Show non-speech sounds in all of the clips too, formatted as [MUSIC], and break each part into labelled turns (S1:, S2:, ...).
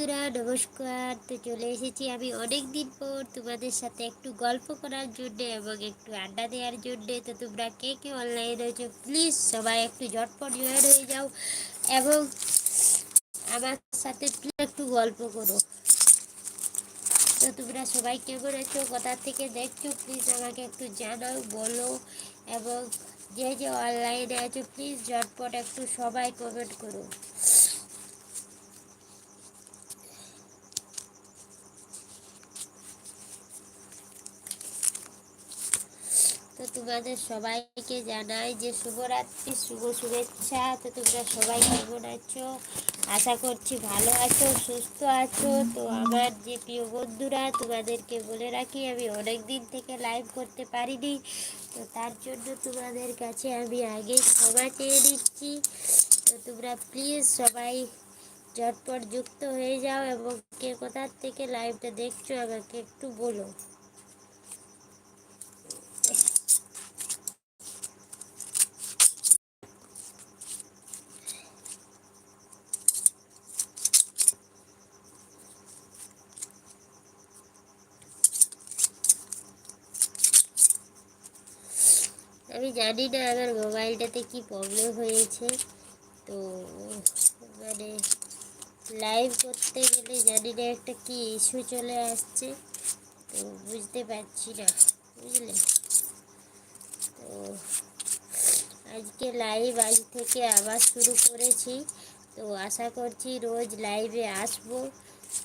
S1: বন্ধুরা, নমস্কার। তো চলে এসেছি আমি অনেক দিন পর তোমাদের সাথে একটু গল্প করার জন্যে এবং একটু আড্ডা দেওয়ার জন্যে। তো তোমরা কে কে অনলাইন রয়েছো প্লিজ সবাই একটু ঝটপট জয়েন হয়ে যাও এবং আমার সাথে প্লিজ একটু গল্প করো। তো তোমরা সবাই কেমন আছো, কোথা থেকে দেখছ প্লিজ আমাকে একটু জানাও, বলো এবং যে যে অনলাইনে আছো প্লিজ ঝটপট একটু সবাই কমেন্ট করো। তোমাদের সবাইকে জানাই যে শুভরাত্রি, শুভ শুভেচ্ছা। তো তোমরা সবাই কেমন আছো? আশা করছি ভালো আছো, সুস্থ আছো। তো আমার যে প্রিয় বন্ধুরা, তোমাদেরকে বলে রাখি, আমি অনেক দিন থেকে লাইভ করতে পারিনি। তো তার জন্য তোমাদের কাছে আমি আগেই ক্ষমা চেয়ে নিচ্ছি। তো তোমরা প্লিজ সবাই ঝটপট যুক্ত হয়ে যাও এবং কে কোথার থেকে লাইভটা দেখছ, আমাকে একটু বলো। জানি না আমার মোবাইলটাতে কি প্রবলেম হয়েছে। তো মানে লাইভ করতে গেলে জানি না একটা কি ইস্যু চলে আসছে। তো বুঝতে পারছি না, বুঝলে? তো আজকে লাইভ আজ থেকে আবার শুরু করেছি। তো আশা করছি রোজ লাইভে আসব।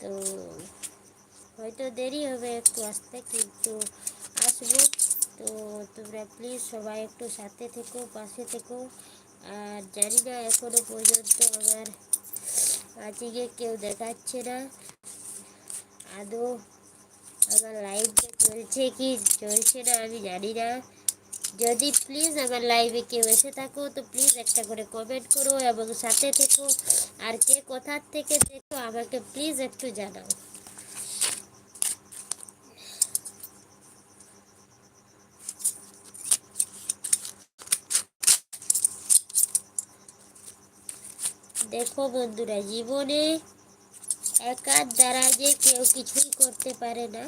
S1: তো হয়তো দেরি হবে একটু আসতে, কিন্তু আসব। তো তোমরা প্লিজ সবাই একটু সাথে থেকো, পাশে থেকো। আর জানি না এখনও পর্যন্ত আমার আজকে কেউ দেখাচ্ছে না। আদৌ আমার লাইভটা চলছে কি চলছে না আমি জানি না। যদি প্লিজ আমার লাইভে কেউ এসে থাকো, তো প্লিজ একটা করে কমেন্ট করো এবং সাথে থেকো। আর কে কোথার থেকে দেখো, আমাকে প্লিজ একটু জানাও। দেখো বন্ধুরা, জীবনে একার দ্বারা যে কেউ কিছুই করতে পারে না।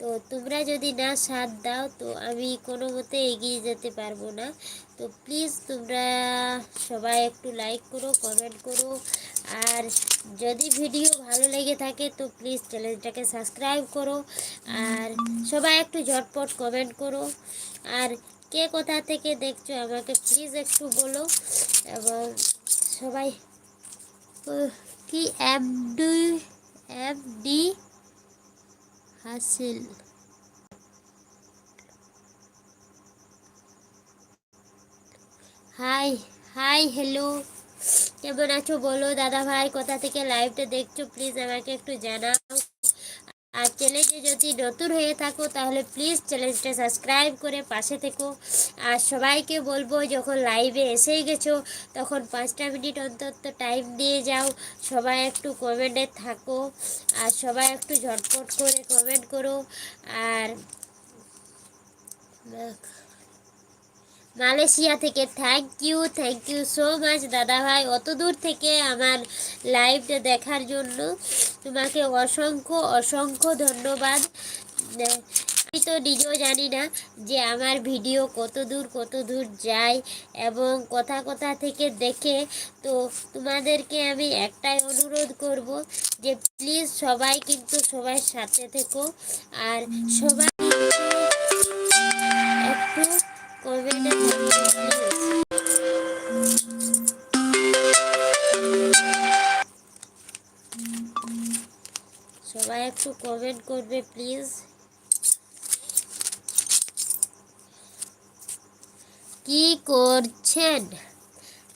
S1: তো তোমরা যদি না সাথ দাও, তো আমি কোনো মতে এগিয়ে যেতে পারব না। তো প্লিজ তোমরা সবাই একটু লাইক করো কমেন্ট করো। আর যদি ভিডিও ভালো লেগে থাকে, তো প্লিজ চ্যানেলটাকে সাবস্ক্রাইব করো। আর সবাই একটু ঝটপট কমেন্ট করো। আর কে কোথা থেকে দেখছ, আমাকে প্লিজ একটু বলো। কি এম ডি এম ডি হাসিল। হাই হাই হ্যালো কেমন আছো বলো? দাদা ভাই কোথা থেকে লাইভটা দেখছ? প্লিজ আমাকে একটু জানাও। আর চ্যানেলে যদি নতুন হয়ে থাকো, তাহলে প্লিজ চ্যানেলটা সাবস্ক্রাইব করে পাশে থেকো। আর সবাইকে বলব, যখন লাইভে এসেই গেছো, তখন পাঁচটা মিনিট অন্তত টাইম দিয়ে যাও। সবাই একটু কমেন্টে থাকো। আর সবাই একটু ঝটপট করে কমেন্ট করো। আর মালয়েশিয়া থেকে। Thank you thank you so much দাদা ভাই অত দূর থেকে আমার লাইভটা দেখার জন্য তোমাকে অসংখ্য অসংখ্য ধন্যবাদ। আমি তো নিজেও জানি না যে আমার ভিডিও কত দূর কত দূর যায় এবং কথা কথা থেকে দেখে তো তোমাদেরকে আমি একটাই অনুরোধ করব যে প্লিজ সবাই কিন্তু সবাই সাথে থেকো আর সবাই একটু সবাই একটু কমেন্ট করবে প্লিজ কি করছেন?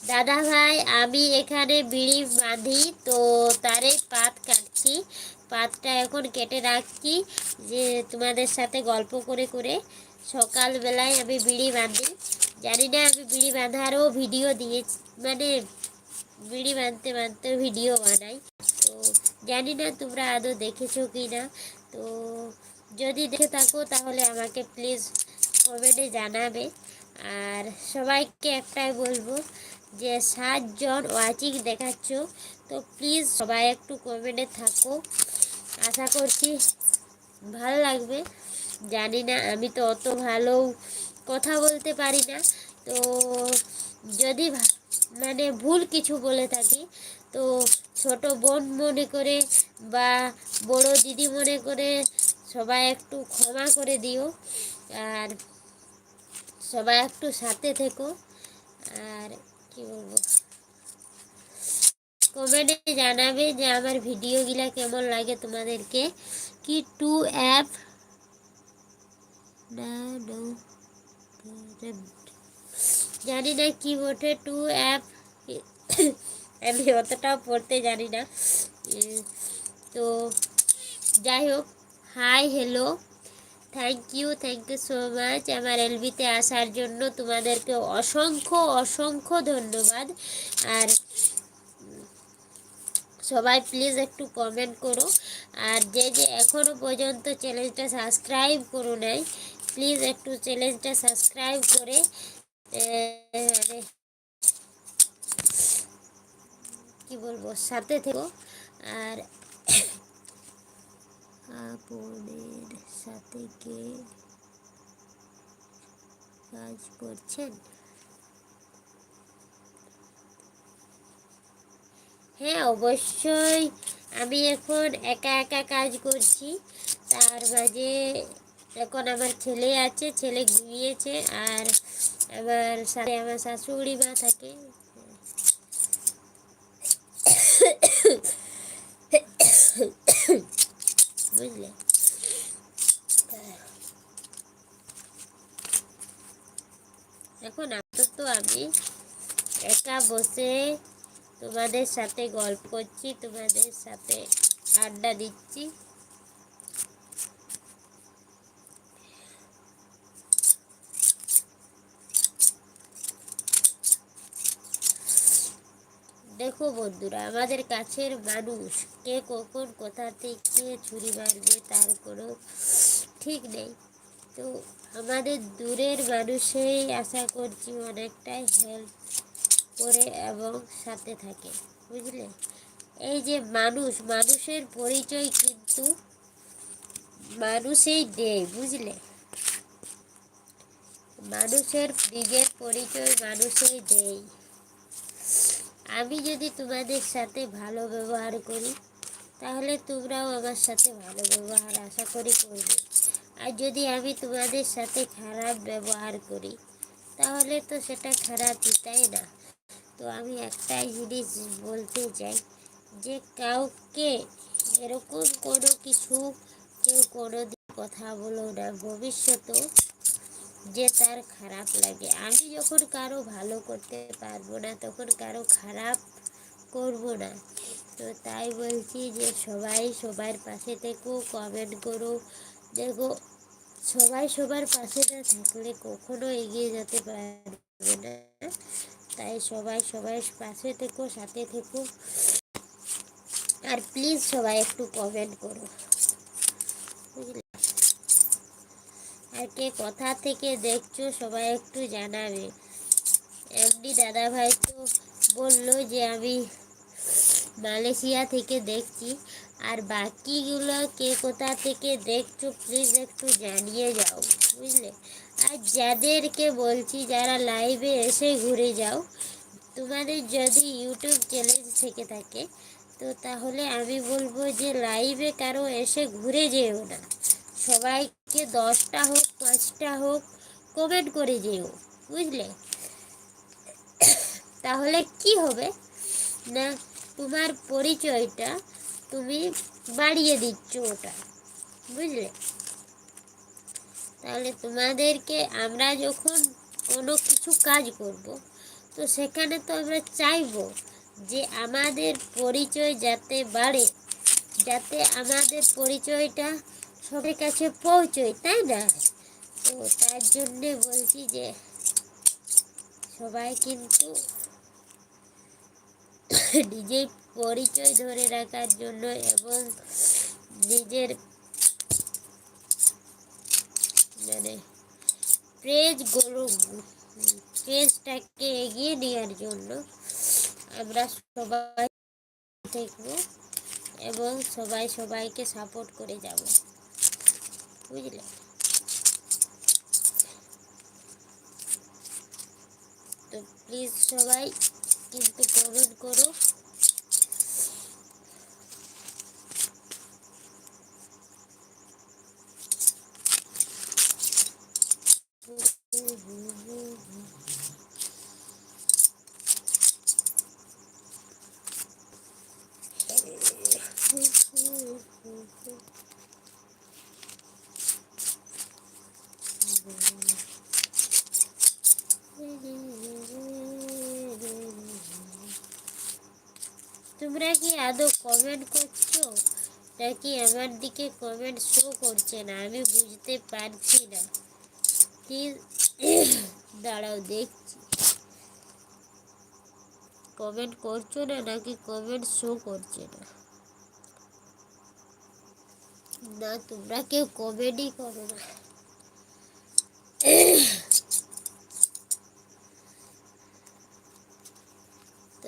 S1: দাদা ভাই, আমি এখানে বিড়ি বাঁধি, তো তারে পাত কাটছি। পাতটা এখন কেটে রাখছি, যে তোমাদের সাথে গল্প করে করে সকালবেলায় আমি বিড়ি বাঁধি। জানি না আমি বিড়ি বাঁধারও ভিডিও দিয়ে মানে বিড়ি বাঁধতে বাঁধতে ভিডিও বানাই। তো জানি না তোমরা আদৌ দেখেছ কি না তো যদি দেখে থাকো তাহলে আমাকে প্লিজ কমেন্টে জানাবে। আর সবাইকে একটাই বলব যে সাতজন ওয়াচিং দেখাচ্ছ, তো প্লিজ সবাই একটু কমেন্টে থাকো। আশা করছি ভালো লাগবে। জানি না, আমি তো অত ভালো কথা বলতে পারি না। তো যদি মানে ভুল কিছু বলে থাকি, তো ছোট বোন মনে করে বা বড় দিদি মনে করে সবাই একটু ক্ষমা করে দিও, আর সবাই একটু সাথে থেকো। আর কি বলব? কমেন্টে জানাবে যে আমার ভিডিওগুলা কেমন লাগে তোমাদেরকে। কি টু অ্যাপ জানি না কি বটে, টু অ্যাপ আমি অতটাও পড়তে জানি না। তো যাই হোক, hi, hello thank you thank you so much আমার এলবিতে আসার জন্য তোমাদেরকে অসংখ্য অসংখ্য ধন্যবাদ। আর সবাই প্লিজ একটু কমেন্ট করো। আর যে যে এখনও পর্যন্ত চ্যানেলটা সাবস্ক্রাইব করো নাই প্লিজ একটু চ্যানেলটা সাবস্ক্রাইব করে কি বলব, সাথে থেকো। আর আপনের সাথে কে কাজ করছেন? হ্যাঁ অবশ্যই। আমি এখন একা একা কাজ করছি। তার মাঝে এখন আমার ছেলে আছে, ছেলে ঘুমিয়েছে আর আমার সাথে আমার শাশুড়ি মা থাকে। বুঝলে? এখন আপাতত আমি একা বসে তোমাদের সাথে গল্প করছি, তোমাদের সাথে আড্ডা দিচ্ছি। দেখো বন্ধুরা, আমাদের কাছের মানুষ। কে কখন কোথা থেকে ছুরি মারবে তার কোনো ঠিক নেই। তো আমাদের দূরের মানুষেই আশা করছি অনেকটাই হেল্প করে এবং সাথে থাকে, বুঝলে? এই যে মানুষ, মানুষের পরিচয় কিন্তু মানুষেই দেয়, বুঝলে? মানুষের নিজের পরিচয় মানুষেই দেয়। আমি যদি তোমাদের সাথে ভালো ব্যবহার করি, তাহলে তোমরাও আমার সাথে ভালো ব্যবহার আশা করি করবে। আর যদি আমি তোমাদের সাথে খারাপ ব্যবহার করি, তাহলে তো সেটা খারাপই, তাই না? তো আমি একটাই জিনিস বলতে চাই, যে কাউকে এরকম কোনো কিছু কেউ কোনো কথা বলো না। ভবিষ্যতেও যে তার খারাপ লাগে। আমি যখন কারও ভালো করতে পারব না, তখন কারও খারাপ করব না। তো তাই বলছি যে, সবাই সবার পাশে থেকো কমেন্ট করো। দেখো, সবাই সবার পাশে না থাকলে কখনো এগিয়ে যেতে পারবে না। তাই সবাই সবাই পাশে থেকো, সাথে থেকো। আর প্লিজ সবাই একটু কমেন্ট করো। কে কোথা থেকে দেখছ, সবাই একটু জানাবে। এমনি দাদা ভাই তো বলল যে আমি মালয়েশিয়া থেকে দেখছি, আর বাকিগুলো কে কোথা থেকে দেখছ প্লিজ একটু জানিয়ে যাও, বুঝলে? আর যাদেরকে বলছি যারা লাইভে এসে ঘুরে যাও, তোমাদের যদি ইউটিউব চ্যানেল থেকে থাকে, তো তাহলে আমি বলব যে লাইভে কারও এসে ঘুরে যেও না। সবাইকে দশটা হোক, পাঁচটা হোক কমেন্ট করে যেও, বুঝলে? তাহলে কি হবে? না, তোমার পরিচয়টা তুমি বাড়িয়ে দিচ্ছ ওটা, বুঝলে? তাহলে তোমাদেরকে আমরা যখন কোনো কিছু কাজ করব, তো সেখানে তো আমরা চাইব যে আমাদের পরিচয় যাতে বাড়ে, যাতে আমাদের পরিচয়টা সবার কাছে পৌঁছয় তাই না? তো তার জন্যে বলছি যে, সবাই কিন্তু নিজের পরিচয় ধরে রাখার জন্য এবং নিজের মানে প্রেজ গরু প্রেজটাকে এগিয়ে নেওয়ার জন্য আমরা সবাই দেখব এবং সবাই সবাইকে সাপোর্ট করে যাব। বুঝলে? তো প্লিজ সবাই কিন্তু কমেন্ট করো। আদৌ কমেন্ট করছ? নাকি আমার দিকে কমেন্ট শো করছে না? আমি বুঝতে পারছি না। কি [COUGHS] দাঁড়াও, দেখছি। কমেন্ট করছ না নাকি কমেন্ট শো করছে না? না, তোমরা কেউ কমেডি করো না।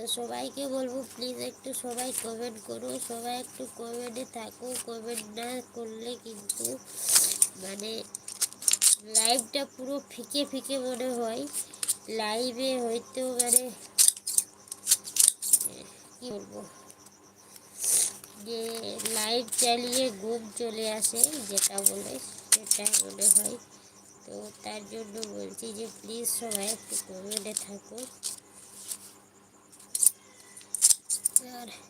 S1: তো সবাইকে বলব প্লিজ একটু সবাই কমেন্ট করো, সবাই একটু কমেন্টে থাকো কমেন্ট না করলে কিন্তু মানে লাইভটা পুরো ফিকে ফিকে মনে হয়। লাইভে হয়তো মানে কি বলব, যে লাইভ চালিয়ে ঘুম চলে আসে, যেটা বলে, সেটা মনে হয়। তো তার জন্য বলছি যে প্লিজ সবাই একটু কমেন্টে থাকো। আর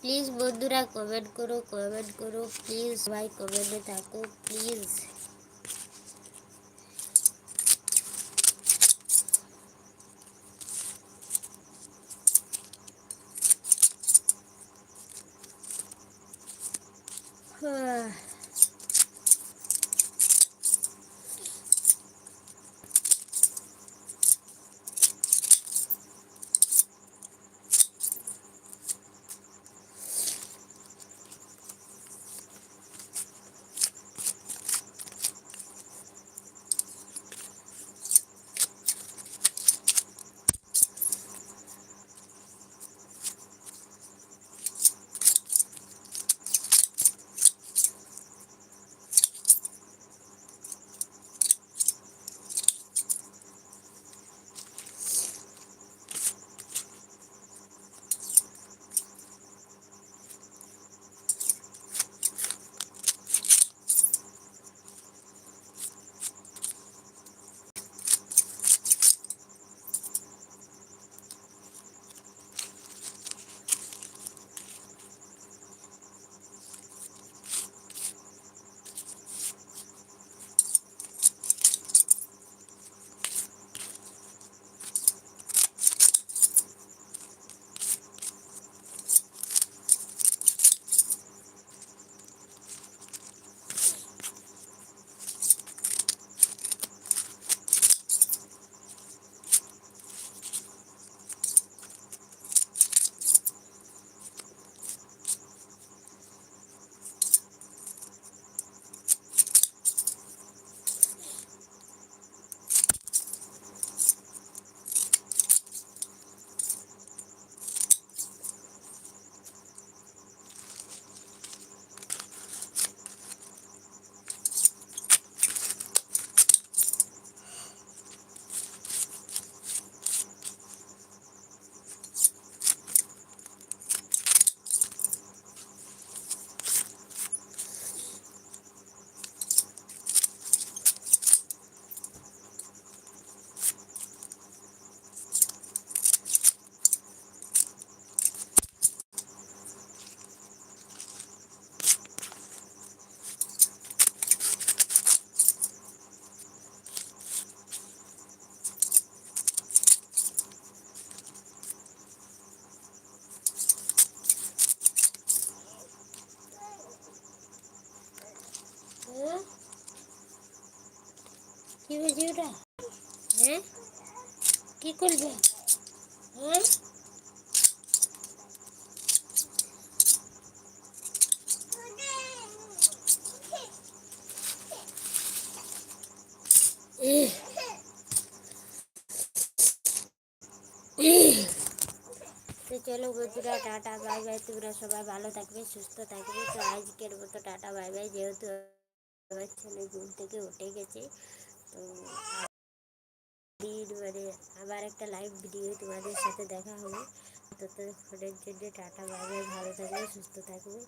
S1: প্লিজ বন্ধুরা কমেন্ট করো কমেন্ট করো প্লিজ ভাই কমেন্টে থাকো প্লিজ হ্যাঁ হ্যাঁ? কি বলছি ওটা? হ্যাঁ? কি করবে? হ্যাঁ। তো চলো বন্ধুরা, টাটা বাই বাই তোমরা সবাই ভালো থাকবে, সুস্থ থাকবে। তো আজকের মতো টাটা বাই বাই যেহেতু ছেলে ঘুম থেকে উঠে গেছে তো মানে আবার একটা লাইভ ভিডিও তোমাদের সাথে দেখা হবে। ফোনের জন্য টাটা বাই, ভালো থাকবে, সুস্থ থাকবে।